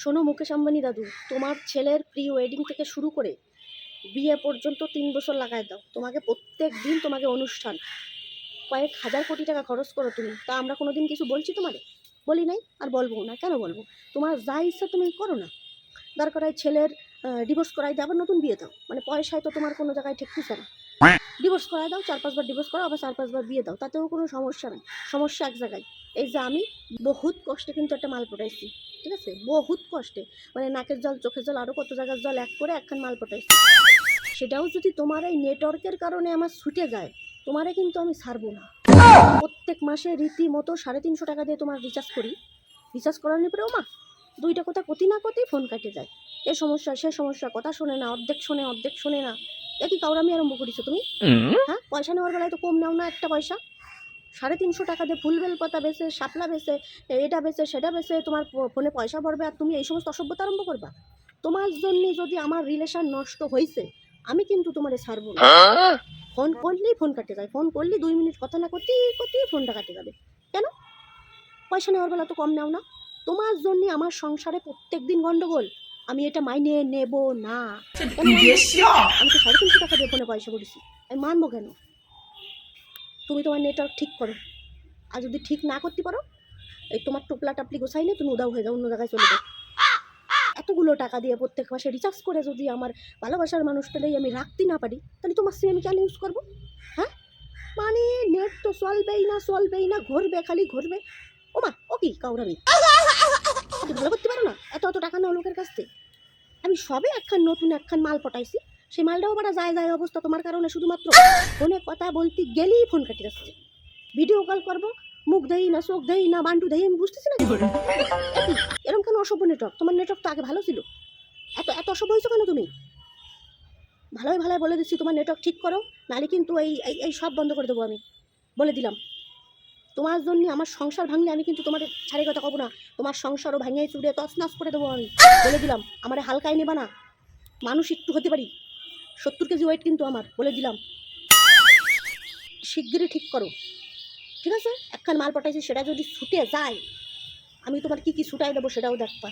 শোনো মুকেশ আম্বানি দাদু, তোমার ছেলের প্রি ওয়েডিং থেকে শুরু করে বিয়ে পর্যন্ত তিন বছর লাগায় দাও। তোমাকে প্রত্যেক দিন তোমাকে অনুষ্ঠান। কয়েক হাজার কোটি টাকা খরচ করো তুমি। তা আমরা কোনো দিন কিছু বলছি তোমারে? বলি নাই আর বলব না। কেন বলব? তোমার যা ইচ্ছা তুমি করো না। দরকার ছেলের ডিভোর্স করাই দাও আবার নতুন বিয়ে দাও। মানে পয়সায় তো তোমার কোনো জায়গায় ঠেকতেছে না। ডিভোর্স করা দাও, চার পাঁচবার ডিভোর্স করো আবার চার পাঁচবার বিয়ে দাও, তাতেও কোনো সমস্যা নেই। সমস্যা এক জায়গায়। এই যে আমি বহুত কষ্টে কিন্তু একটা মাল পটাইছি, ঠিক আছে? বহুত কষ্টে। মানে নাকের জল, চোখের জল আরও কত জায়গার জল এক করে একখান মাল পটাইছি। সেটাও যদি তোমার এই নেটওয়ার্কের কারণে আমার ছুটে যায়, তোমারে কিন্তু আমি ছাড়বো না। প্রত্যেক মাসে রীতিমতো সাড়ে তিনশো টাকা দিয়ে তোমার রিচার্জ করি। রিচার্জ করানোর পরেও মা দুইটা কথা কতি না কতেই ফোন কাটে যায়। এ সমস্যা, সে সমস্যা কথা শোনে না, অর্ধেক শোনে অর্ধেক শোনে না। একই কাউরামি আরম্ভ করেছ তুমি? হ্যাঁ পয়সা নেওয়ার বেলায় তো কম নাও না একটা পয়সা। সাড়ে তিনশো টাকা দিয়ে ফুল বেল পাতা বেচে শাপলা বেচে এটা বেচে সেটা বেচে তোমার ফোনে পয়সা ভরবে আর তুমি এই সমস্ত অসভ্যতা আরম্ভ করবা? তোমার জন্য যদি আমার রিলেশন নষ্ট হয়েছে আমি কিন্তু তোমারে ছাড়বো না। ফোন করলেই ফোন কাটে যায়। ফোন করলেই দুই মিনিট কথা না করতেই করতেই ফোনটা কাটে যাবে। কেন? পয়সা নেওয়ার বেলা তো কম নাও না। তোমার জন্যে আমার সংসারে প্রত্যেক দিন গন্ডগোল। আমি এটা মাইনে নেব না। আমি তো সাড়ে তিনশো টাকা দিয়ে ফোনে পয়সা করেছি আমি মানবো কেন? তুমি তোমার নেটওয়ার্ক ঠিক করো। আর যদি ঠিক না করতে পারো এই তোমার টোপলা টাপলি নিয়ে তুমি উদাও হয়ে যাও অন্য জায়গায় চলে যাও। এতগুলো টাকা দিয়ে প্রত্যেক মাসে রিচার্জ করে যদি আমার ভালোবাসার মানুষটাকেই আমি রাখতে না পারি তাহলে তোমার সিম আমি কেন ইউজ করব? হ্যাঁ? মানে নেট তো চলবেই না চলবেই না ঘুরবে খালি ঘুরবে। ও মা ও কি? কাউরামি। তুমি ভালো করতে পারো না? এত এত টাকা নাও লোকের কাছ থেকে। সবে একখান নতুন একখান মাল পটাইছি। সেই মালটাও বাড়া যায় যায় অবস্থা তোমার কারণে শুধুমাত্র ফোনে কথা বলতে গেলেই ফোন কাটি যাচ্ছে। ভিডিও কল করব, মুখ দেই না, চোখ দেই না, বান্টু দেই, আমি বুঝতেছি না এরকম কেন অসভ্য নেটওয়ার্ক তোমার নেটওয়ার্ক তো আগে ভালো ছিল। এত এত অসভ্য হয়েছো কেন তুমি? ভালোই ভালোই বলে দিচ্ছি, তোমার নেটওয়ার্ক ঠিক করো, নাহলে কিন্তু এই- এই সব বন্ধ করে দেবো আমি। বলে দিলাম। তোমার জন্য আমার সংসার ভাঙলে আমি কিন্তু তোমার ছাড়ি কথা কব না। তোমার সংসারও ভাঙিয়ে চুড়ে তছনছ করে দেবো আমি। বলে দিলাম, আমার হালকায় নেবা না। মানুষ একটু হতে পারি। সত্তর কেজি ওয়েট কিন্তু আমার, বলে দিলাম। শিগগিরই ঠিক করো। ঠিক আছে? একখান মাল পাঠাইছি, সেটা যদি ছুটে যায়, আমি তোমার কি কি ছুটাই দেবো সেটাও দেখবা।